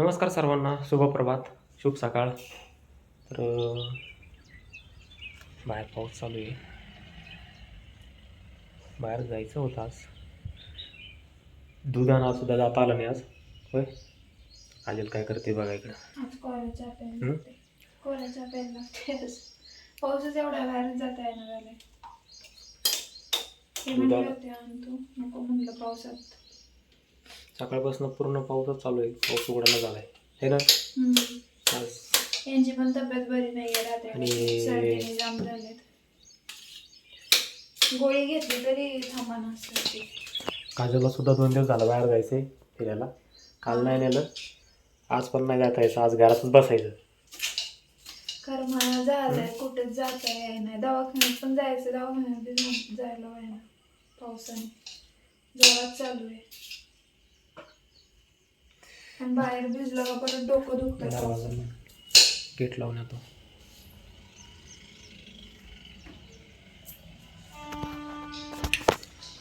नमस्कार सर्वांना शुभप्रभात शुभ सकाळ. तर बाहेर पाऊस चालू आहे. बाहेर जायचं होतं आज. दूध आणा सुद्धा जाता आलं नाही आज. होय? आलेल काय करते बघा इकडं. पाऊसच एवढ्या बाहेर जाता येणार नको म्हणलं पावसात. सकाळपासून पूर्ण पाऊसच चालू आहे. पाऊस उघडायला झालाय. हे ना. आज यांची पण तब्येत बरी नाही आहे आणि- सर्दीने जाम झालेत गोळी घेतली तरी थांबा असं काजलला सुद्धा दोन दिवस झाला बाहेर जायचंय फिरायला. काल नाही नेलं. आज पण नाही जाता यायचं. आज घरातच बसायचं. खरं मला झालंय कुठेच जाता याय नाही. दवाखान्यात पण जायचं. दवाखान्यात बी जायला व्हाय ना पावसाने. जोरात चालू आहे. आणि बाहेर भिजलं का परत डोकं दुखतं दरवाजा गेट लावून येतो.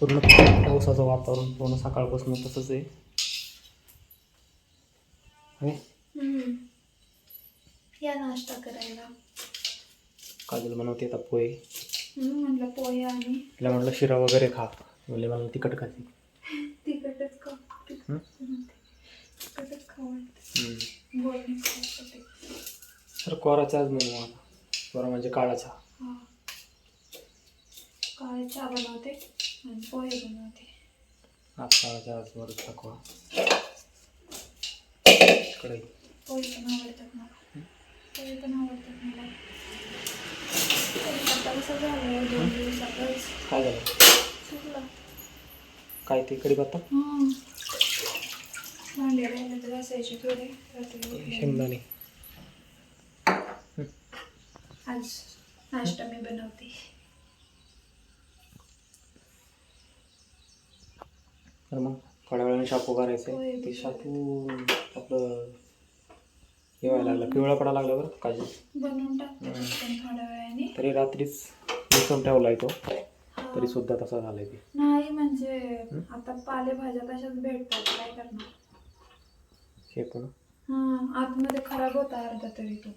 पूर्ण पावसाचं वातावरण पूर्ण सकाळपासून तसंच आहे. हे, हम्म. या नाश्ता करायला. काजल बनवते आता पोहे. हम्म, म्हणलं पोहे आणि तिला म्हटलं शिरा वगैरे खा. म्हणजे मला तिखट खाते तिखटच खा. हं? तिखटच खाऊ वाटतं गोड नाही खाऊ वाटत. तर कोराचा आज मेनू आता कोरा म्हणजे काळाचा. काळे चहा बनवते आणि पोहे बनवते. कढई पोहे पण आवडतात मला. पोहे पण आवडतात मला. कढीपत्ता कसं झालं दोन दिवसातच काय झालं? सुकला. काय ते कढीपत्ता. भांडे थोडे. शेंगदाणे. आज नाश्ता मी बनवते. तर मग थोड्या वेळाने शापू करायचं. ते. शापू आपलं हे व्हायला लागलं. पिवळा पडा लागला बरं काजू? बनवून टाकते थोड्या वेळाने. तरी रात्रीच मिसळून ठेवला तो. तरी सुद्धा तसा झालाय ते. नाही म्हणजे आता पालेभाज्या तशाच भेटतात काय करणार? शेपून हा आतमध्ये खराब होता अर्धा तरी तो.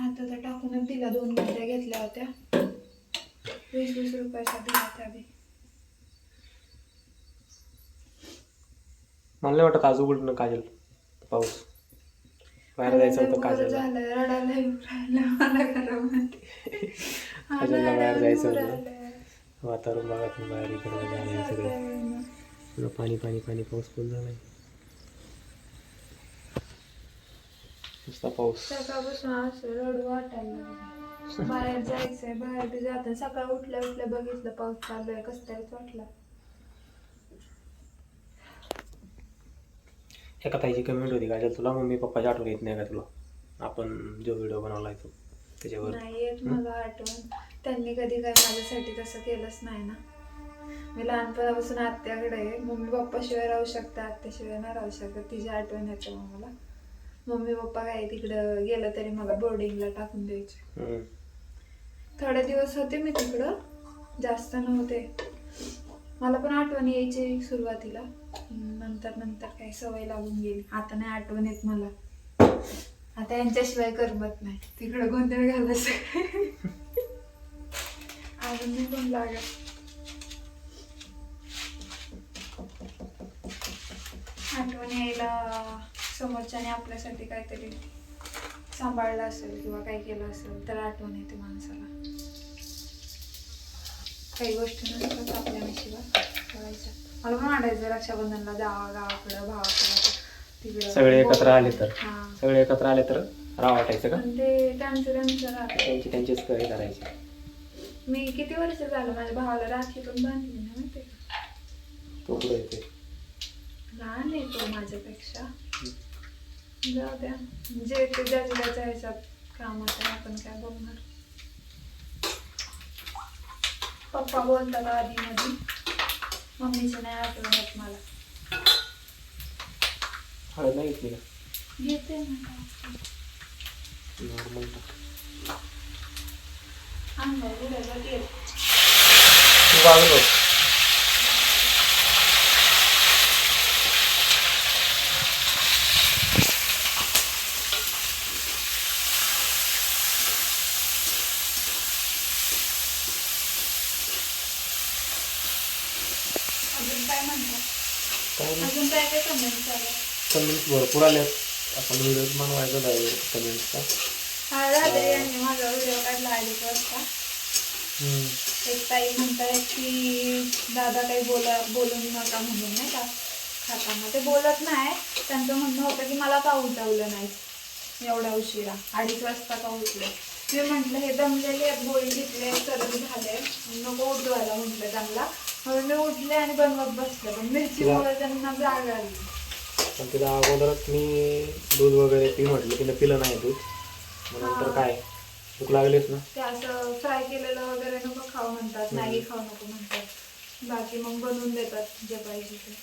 आता तर टाकूनच दिला दोन गुंड्या घेतल्या होत्या. वीस वीस रुपयाच्या दिल्या त्या बी. मला नाही वाटत आज उघडणं काजल पाऊस. बाहेर जायचं होतं काजलला. झालं रडायला येऊन राहिलं मला घरामध्ये हा, काजलला बाहेर जायचं होतं. वातावरण बघा बाहेर इकडे सगळं पाणी पाणी पाणी पाऊस फुल झालाय. नुसता पाऊस. सकाळपासून असं रडू वाटायला. बाहेर जायचंय बाहेर बी जात सकाळ उठल्या उठल्या बघितलं पाऊस चालू आहे. कसं तरीच वाटलं. एका ताईची कमेंट होती काजल तुला? मम्मी पप्पाची आठवण येत नाही का तुला? आपण जो व्हिडिओ बनवला तो त्याच्यावर. नाही येत मला आठवण. त्यांनी कधी काय माझ्यासाठी तसं केलंच नाही ना. मी लहानपणापासून आत्याकडे मम्मी पप्पा शिवाय राहू शकते आत्याशिवाय नाही राहू शकत. तिची आठवण येते मग मला. मम्मी पप्पा काय तिकडं गेलं तरी मला बोर्डिंगला टाकून द्यायचे. थोडे दिवस होते मी तिकडं जास्त नव्हते. मला पण आठवण यायची सुरुवातीला. नंतर नंतर काही सवय लागून गेली. आता नाही आठवण येत मला. आता यांच्याशिवाय करमत नाही. तिकडं गोंधळ घालायचं. अजून नाही कोण लागत आठवण यायला समोरच्याने आपल्यासाठी काहीतरी सांभाळलं असेल किंवा काही केलं असेल तर आठवण येते माणसाला. काही गोष्टी नसतात आपल्या करायच्या. मला पण वाटायचं रक्षाबंधनला जावा गावाकडं भावाकडं. तिकडं सगळे एकत्र आले तर? हा. सगळे एकत्र आले तर राव वाटायचं का? पण ते त्यांचं त्यांचं राहतं. त्यांची त्यांचीच हे करायची. मी किती वर्ष झालं माझ्या भावाला राखी पण बांधली ना माहिती का? तो पुढे येते लहान आहे तो माझ्यापेक्षा. जाऊ द्या जे ते ज्याच्या त्याच्या ह्याच्यात कामात आहे आपण काय बोलणार पप्पा बोलतात आधी मध्ये मम्मीची नाही आठवण मला. हळद नाही घेतली का घेते ना नॉर्मल अंगावर उडायला तू हो. काय काय कमेंट झालं कमेंट्स भरपूर आल्यात. आपण व्हिडिओ बनवायचा आहे कमेंट्सचा हा रात्री यांनी माझा व्हिडिओ काढला वाजता. एक ताई म्हणतायत की दादा काही बोला बोलू नका म्हणून नाही का? खाताना ते बोलत नाही. त्यांचं म्हणणं होतं की मला का उठवलं नाही? एवढ्या उशिरा. अडीच वाजता का उठलं? मी म्हटलं हे दमलेले आहेत गोळी घेतले सर्दी झाले नको उठवायला म्हटलं त्यांना. म्हणून मी उठले आणि बनवत बसले. पण मिरचीमुळे त्यांना जाग आली. पण तिला अगोदरच मी दूध वगैरे पी म्हटलं तिला पिलं नाही दूध. मग नंतर. काय भूक लागलीच ना. ते असं फ्राय केलेलं वगैरे नको खाऊ म्हणतात मॅगी खाऊ नको म्हणतात. बाकी मग बनवून देतात जे पाहिजे ते.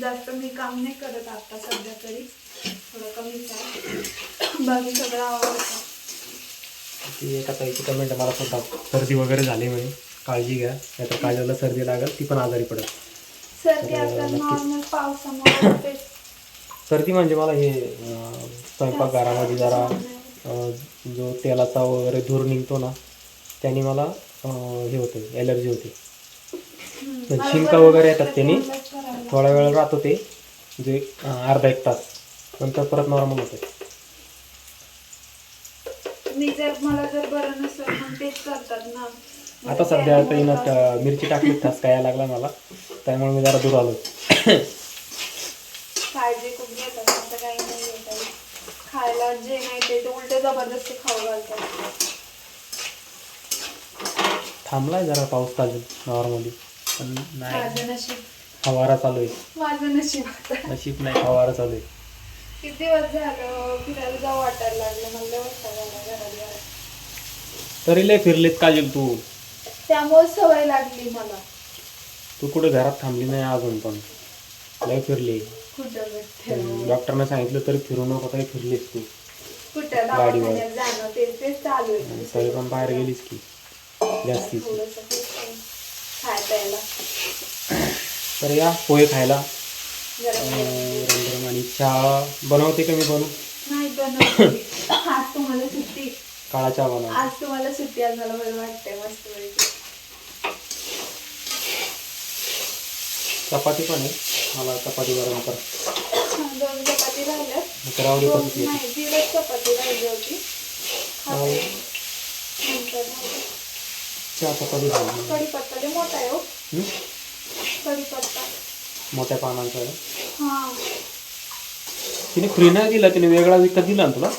जास्त मी काम नाही करत आता सध्या तरी. थोडं कमीच आहे बाकी सगळं आवडतं. ती एका ताईची कमेंट मला सुद्धा सर्दी वगैरे झाली म्हणे. काळजी घ्या. नाहीतर काजलला सर्दी लागेल ती पण आजारी पडेल. सर्दी आता. नॉर्मल पावसामुळे. सर्दी म्हणजे मला हे स्वयंपाकघरामध्ये जरा जो तेलाचा वगैरे धूर निघतो ना त्याने मला हे होते ॲलर्जी होते. शिंका वगैरे येतात त्याने. थोडा वेळ राहतो ते म्हणजे अं, अर्धा एक तास. नंतर परत नॉर्मल होते. आता सध्या मिरची टाकली ठस काय लागला मला. त्यामुळे मी जरा दूर आलो काळजी खूप घेतात असं काही नाही आहे काही जे नाही ते ते उलटे जबरदस्ती खाऊ घालतात. थांबलाय जरा पाऊस काजल नॉर्मली. पण नाही. माझं नशीब. फवारा चालू आहे. माझं नशीब आता. नशीब नाही फवारा चालू आहे. किती दिवस झालं? फिरायला जाऊ वाटायला लागलं. मला घरात. तरी लय फिरलेत काजल तू. त्यामुळे सवय लागली मला. तू कुठे घरात थांबली नाही अजून पण. लय फिरली. कुठं भेटते डॉक्टरने सांगितलं तरी फिरू नको तरी फिरलीस तू. कुठं दवाखान्यात जाणं तेच तेच चालू आहे. तरी पण बाहेर गेलीस की जास्तीच. थोडंसं. खाय प्यायला. तर या पोहे खायला. जरा अं, गरम गरम आणि चहा. बनवते का मी बनवू? नाही बनवते. आज तुम्हाला सुट्टी. काळा चहा बनव आज तुम्हाला सुट्टी आज मला बरं वाटतंय मस्त पैकी. चपाती पण आहे. मला चपाती गरम कर. दोन चपाती राहिल्यात नाही दीडच चपाती राहिली होती. खाते. नंतर मग चहा चपाती झाली कढीपत्ता लय मोठा आहे हो. हं? कढीपत्ता. मोठ्या पानांचा आहे. हा. तिने फ्री नाही दिला तिने वेगळा विकत दिला ना तुला?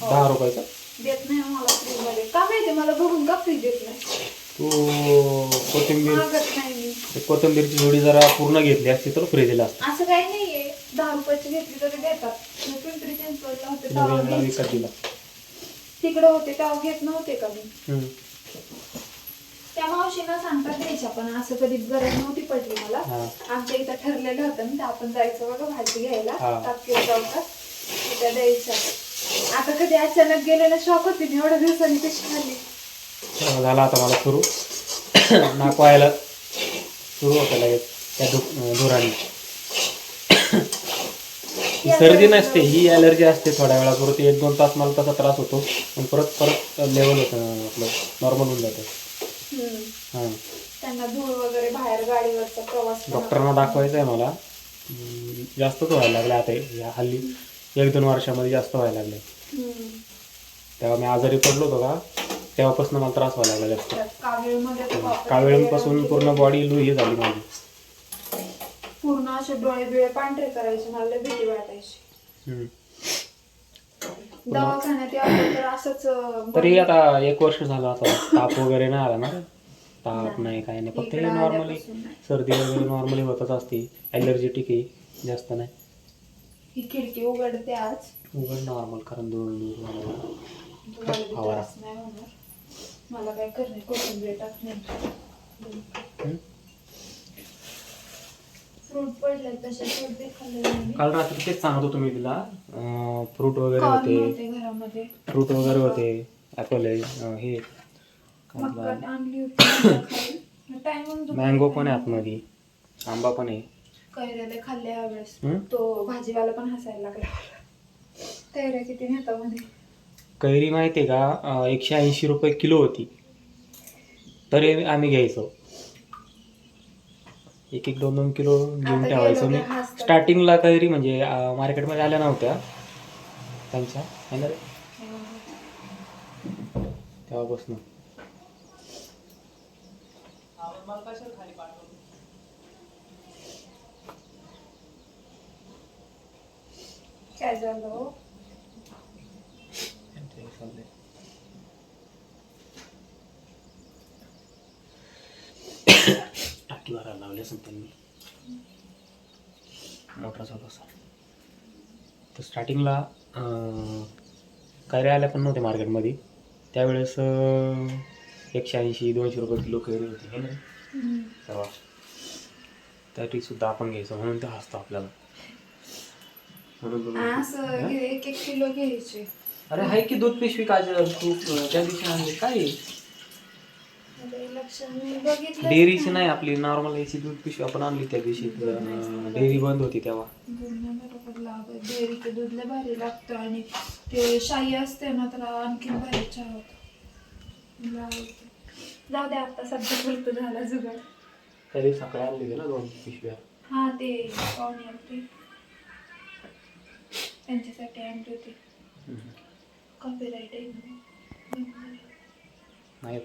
दहा रुपयाचा? देत नाही मला फ्रीजमध्ये. का माहिती मला बघून का फ्री देत नाही? तू कोथिंबीर मागत नाही कोथिंबीरची जोडी जरा पूर्ण घेतली असती तर फ्री दिला असता असं काही नाहीये. दहा रुपयाची घेतली तरी देतात. मी पिंपरी चिंचवडला होते तेव्हा घ्यायचे. विकत दिला. तिकडे होते तेव्हा घेत नव्हते का मी हं. त्या मावशीला सांगतात द्यायच्या पण असं कधी गरज नव्हती पडली मला. हा. आमच्या इथं ठरलेलं होतं ना ते आपण जायचं बघा भाजी घ्यायला. हा. तापकीर चौकात तर द्यायच्या आता कधी अचानक गेलेला शॉक होती मी एवढ्या दिवसांनी कशी खाल्ली? झाला आता मला सुरू. नाक व्हायला सुरू होतं लगेच त्या धु धुराने सर्दी नसते ही ॲलर्जी असते थोड्या वेळापुरती. एक दोन तास मला तसा त्रास होतो. पण परत परत लेवल होतं आपलं. नॉर्मल होऊन जातं. हम्म. हां. त्यांना धूळ वगैरे बाहेर गाडीवरचा प्रवास पण डॉक्टरांना दाखवायचं आहे मला. जास्तच व्हायला लागलं आता. हे- या हल्ली एक दोन वर्षामध्ये जास्त व्हायला लागले. तेव्हा मी आजारी पडलो होतो का? तेव्हापासून मला त्रास व्हायला लागला जास्त. बापरे, कावेळीपासून पूर्ण बॉडी लू हे झाली माझी. पूर्ण असे डोळे बिळे पांढरे करायचे मला भीती वाटायची. दवाखान्यात तर असंच अं, तरी आता एक वर्ष झालं आता ताप वगैरे नाही आला ना. ताप नाही. काय नाही. फक्त हे नॉर्मली. सर्दी वगैरे नॉर्मली होतच असते. ॲलर्जेटिक आहे जास्त नाही. ही खिडकी उघडते आज. उघड नॉर्मल कारण दोन फवारा. त्रास नाही होणार मला काय करणे कोथिंबीर टाकणे हम्म? फ्रूट पडले तसे फ्रूट बी खाल्ले नाही मी. काल रात्री तेच सांगत होतो मी तिला फ्रूट वगैरे होते. होते घरामध्ये. फ्रूट वगैरे होते अं, हे. काय मक्कट आपलं आणली होती टाइम मँगो पण आहे आतमध्ये आंबा पण आहे. कैऱ्याला खाल्ले यावेळेस. हम्म? तो भाजीवाला पण हसायला लागला. कैऱ्या किती नेता मध्ये कैरी माहिती आहे का अं, एकशे ऐंशी रुपये किलो होती. तरी आम्ही घ्यायचो. एक एक दोन दोन किलो घेऊन ठेवायचो. मी. स्टार्टिंगला काहीतरी म्हणजे मार्केटमध्ये आल्या नव्हत्या. त्यांच्या है ना? तेव्हापासून. काय झालं हो? त्यांचं हे चाललंय. टाकी भरायला लावली असेल त्यांनी मोटर चालू असा तर स्टार्टिंगला कैऱ्या आल्या पण नव्हत्या मार्केटमध्ये. त्यावेळेस एकशे ऐंशी दोनशे रुपये किलो कैरी होती हे ना. तेव्हा. तरी सुद्धा आपण घ्यायचं म्हणून ते हसतो आपल्याला. म्हणून बघ- असं घे- एक एक किलो घ्यायचे अरे हाय की दूध पिशवी काजल अं, त्या दिवशी आणली. काय? डेअरीची नाही आपली नॉर्मल याची दूध पिशवी आपण आणली त्या दिवशी. डेअरी बंद होती तेव्हा. डेअरीचं दूध लय भारी लागतं आणि ते शाई असते ना त्याला आणखीन भारी चहा होतो. जाऊ दे आता सध्या पुरतं झाला जुगाड. दिवशी सकाळी आणली होती ना दोन पिशव्या. हा ते पाहुणे आलते त्यांच्यासाठी आणली होती. कॉपीराईट आहे ना. नाही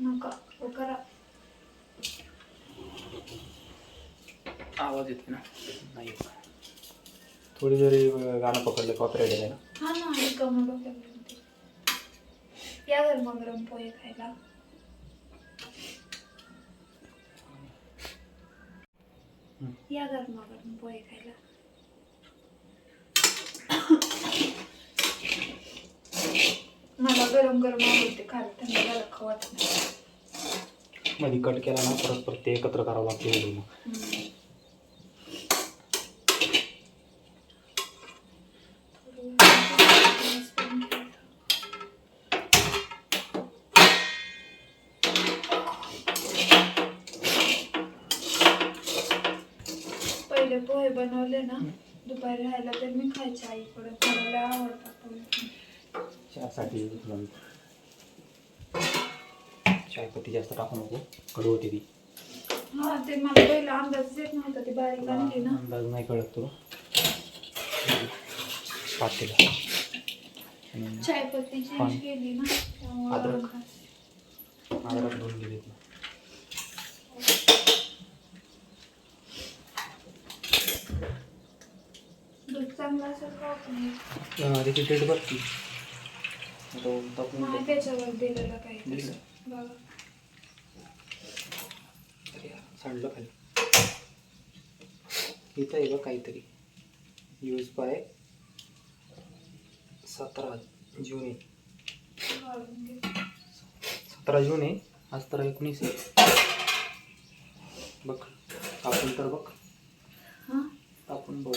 नका. आवाज येते ना? नाही. थोडी जरी गाणं पकडलं कॉपीराईट आहे ना. हा ना आणि कमल डोक्याला लागते. या गरम गरम पोहे खायला. या गरम गरम पोहे खायला. मला गरम गरम आवडते खायला थंड झालं खाऊ वाटत नाही. मध्ये कट केला ना परत परत ते एकत्र करावं लागते ठेवतो. पहिले पोहे बनवले ना दुपारी राहायला तर मी खायचे आईकडे मला आवडतात पोहे चहासाठी मी. चायपत्ती जास्त टाकू नको कडू होती ती हा ते मला पहिला अंदाज येत नव्हता ती बारीक आणली ना अंदाज नाही कळत तुला पातेला आणि चायपत्ती. चेंज केली ना त्यामुळं अद्रक. खास. अद्रक दोन गेलेत ना दूध चांगलं असेल का आपण अं, त्याची डेट बघ तापून नाही. त्याच्यावर दिलेलं काही. सांडलं खाली. इथं आहे बघ काहीतरी. यूज बाय सतरा जून आहे. सतरा जून आहे. आज तर एकोणीस आहे. बघ आपण तर बघ हा आपण बघ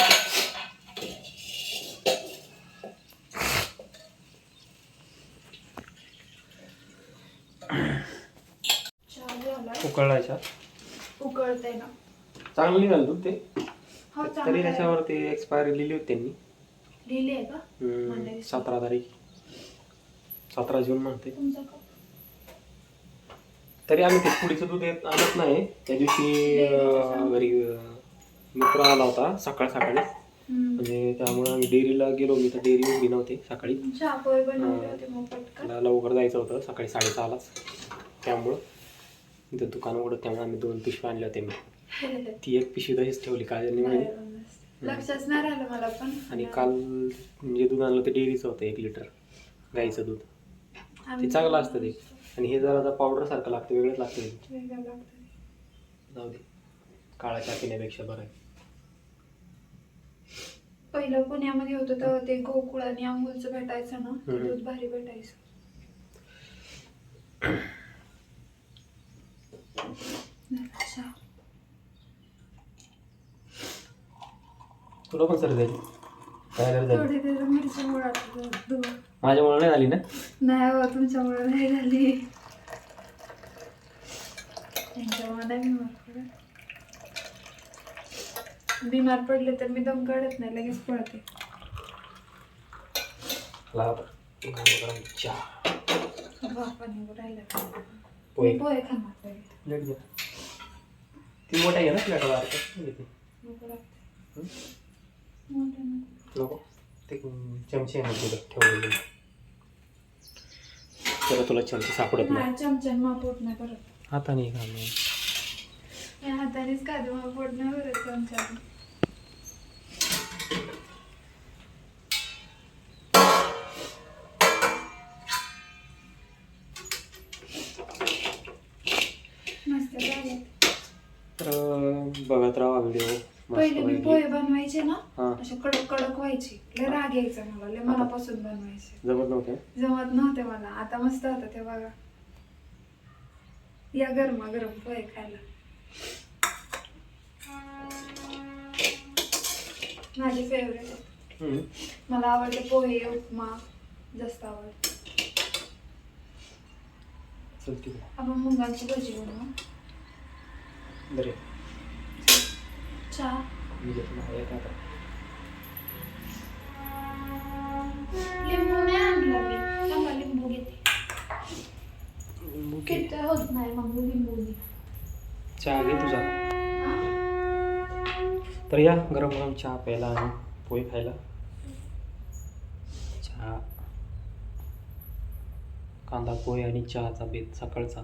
चहा झाला उकळायच्या उकळते ना चांगलं निघाल दूध ते. हा तरी चांगला त्याच्यावरती एक्सपायरी लिहिली होती त्यांनी. लिहिली आहे का? हम्म, मला दिसलं. सतरा तारीख. सतरा जून म्हणते. तुमचं तरी आम्ही ते पुढीचं दूध येत आणत नाही. त्या दिवशी अं, घरी अं, मित्र आला होता सकाळ सकाळी. हम्म. म्हणजे त्यामुळे आम्ही डेअरीला गेलो. मी तर डेअरी उभी नव्हती सकाळी. चहा पोहे बनवले होते मग पटकन? मला लवकर जायचं होतं. सकाळी साडेसहालाच. त्यामुळं इथं दुकान उघडत त्यामुळे आम्ही दोन पिशव्या आणल्या होत्या मी. ती एक पिशवी तशीच ठेवली काजलने म्हणजे लक्षच नाही राहिलं मला पण. आणि काल म्हणजे दूध आणलं ते डेअरीचं होतं एक लिटर गाईचं दूध. ते चांगलं असतं ते. आणि हे जरा पावडर सारखं लागतं वेगळंच लागतं. जाऊ दे. काळा चहा पिण्यापेक्षा बरं आहे. पहिलं पुण्यामध्ये होतं तेव्हा ते गोकुळ आणि अमूलचं भेटायचं ना ते. दूध भारी भेटायचं. तुला पण सर झाली काय झाली थोडी त्याच्या मिरच्यामुळे आता दूध माझ्यामुळे नाही झाली ना? नाही हो तुमच्यामुळे नाही झाली. त्यांच्यामुळे नाही बिमार पडत बिमार पडले तर मी दम काढत नाही लगेच. गरम राहिला पोहे. पोहे खाणार घे ती मोठ्या घे ना प्लेट नको लागते. हं? नको. ते चमचे आहे ठेवलेले. त्याला तुला चमचे सापडत नाही. नाही चमच्यान मापोट नाही करत हाताने घाल या हातानेच काय मग पोट नाही भरत चमच्याने. मस्त झालं. तर बघत राहा व्हिडिओ. पहिले मी पोहे बनवायचे ना असे कडक कडक व्हायचे. लय राग यायचा मला लय मनापासून बनवायचे. जमत नव्हते? जमत नव्हते मला. आता मस्त होतं ते बघा. या गरमा गरम पोहे खायला. माझे फेवरेट. मला आवडते पोहे उपमा जास्त आवडते. आपण मुगाची भजी बनवू. बरे. चहा मी घेतो ना एक आता लिंबू नाही आणला मी थांबा लिंबू घेते मुके किती होत नाही मग लिंबू घे. चहा घे तुझा? तर या गरम गरम चहा प्यायला आणि पोहे खायला चहा कांदा पोहे आणि चहाचा बेत सकाळचा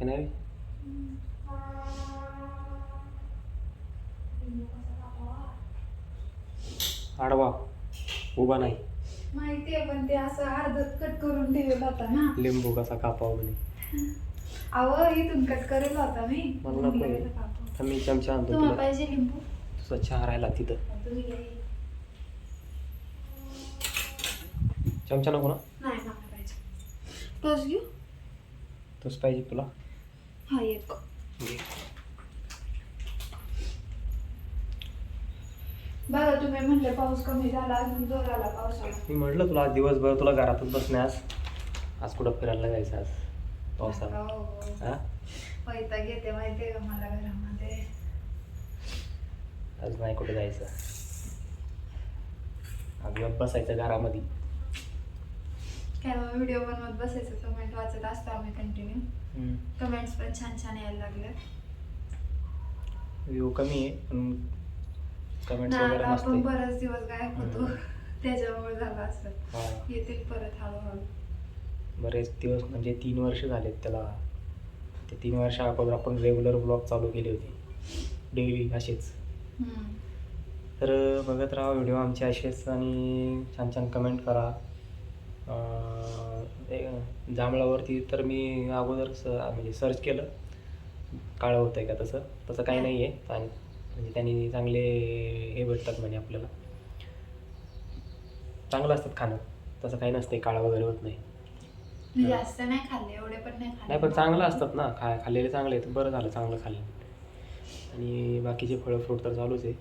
है ना रे आडवा उभा नाही. माहिती आहे पण ते असं अर्ध कट करून ठेवलं होता ना. लिंबू कसा कापावा म्हणे. अहो इथून कट करेल होता मी. मला नको आहे. तर मी चमचा आणतो तुम्हाला तुला. पाहिजे लिंबू? तुझा चहा राहिला तिथं. तुम्ही घ्या. चमचा नको ना. नाही मला पाहिजे. टोस घेऊ? तोच पाहिजे तुला. हा एक. घे. बघा तुम्ही म्हणले पाऊस कमी झाला अजून जोर आला पावसाला मी म्हटलं तुला आज दिवसभर तुला घरातच बसण्यास आज. कुठं फिरायला जायचं आज पावसाळा हो, हो. हा? वैताग घेते माहितीये का मला घरामध्ये? आज नाही कुठे जायचं. आज गप्प बसायचं घरामध्ये. काय मग व्हिडिओ बनवत बसायचं कमेंट वाचत असतो आम्ही कंटिन्यू कमेंट्स पण छान छान यायला लागले व्ह्यू कमी आहे पण कमेंट्स वगैरे आता आपण नसते बराच दिवस गायब होतो. हम्म. त्याच्यामुळे झालं असं. हा. येतील परत हळूहळू बरेच दिवस म्हणजे तीन वर्ष झालेत त्याला. ते तीन वर्षा अगोदर आपण रेग्युलर ब्लॉग चालू केले होते. डेली असेच हम्म. तर बघत राहा व्हिडिओ आमचे असेच आणि छान छान कमेंट करा. अं, ए- जांभळावरती तर मी अगोदर स म्हणजे सर्च केलं. काळं होतं आहे का तसं? तसं काही नाही. आहे आणि म्हणजे त्यांनी चांगले हे भेटतात म्हणे आपल्याला. चांगलं असतात खाणं. तसं काही नसते काळं वगैरे होत नाही. मी जास्त नाही खाल्ले एवढे पण नाही खाल्ले. नाही पण चांगलं असतात ना. खा खाल्लेले चांगले आहेत. बरं झालं चांगलं खाल्लं. आणि बाकीचे फळं फ्रूट तर चालूच आहे.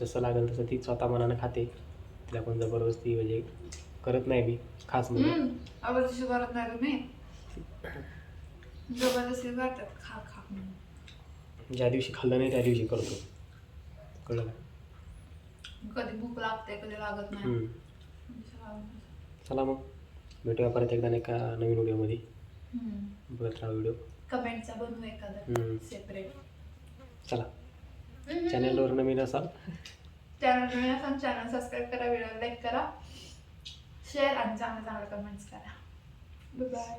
जसं लागेल तसं ती स्वतः मनानं खाते. तिला पण जबरदस्ती म्हणजे करत नाही मी खास म्हणजे. जबरदस्ती करत नाही तुम्ही? जबरदस्ती करतात. खा खा. म्हणून. ज्या दिवशी खाल्लं नाही त्या दिवशी करतो. कळलं का? कधी भूक लागते कधी लागत नाही. हम्म. चला मग. भेटूया परत एकदा एका नवीन व्हिडिओमध्ये. बघत राहा व्हिडिओ. कमेंटचा बनवू एखादा. हम्म. सेपरेट चला. चॅनलवर नवीन असाल? चॅनल नवीन असाल चॅनल सबस्क्राईब करा व्हिडिओ लाईक करा. शेअर आणि चांगले चांगले कमेंट्स करा. बाय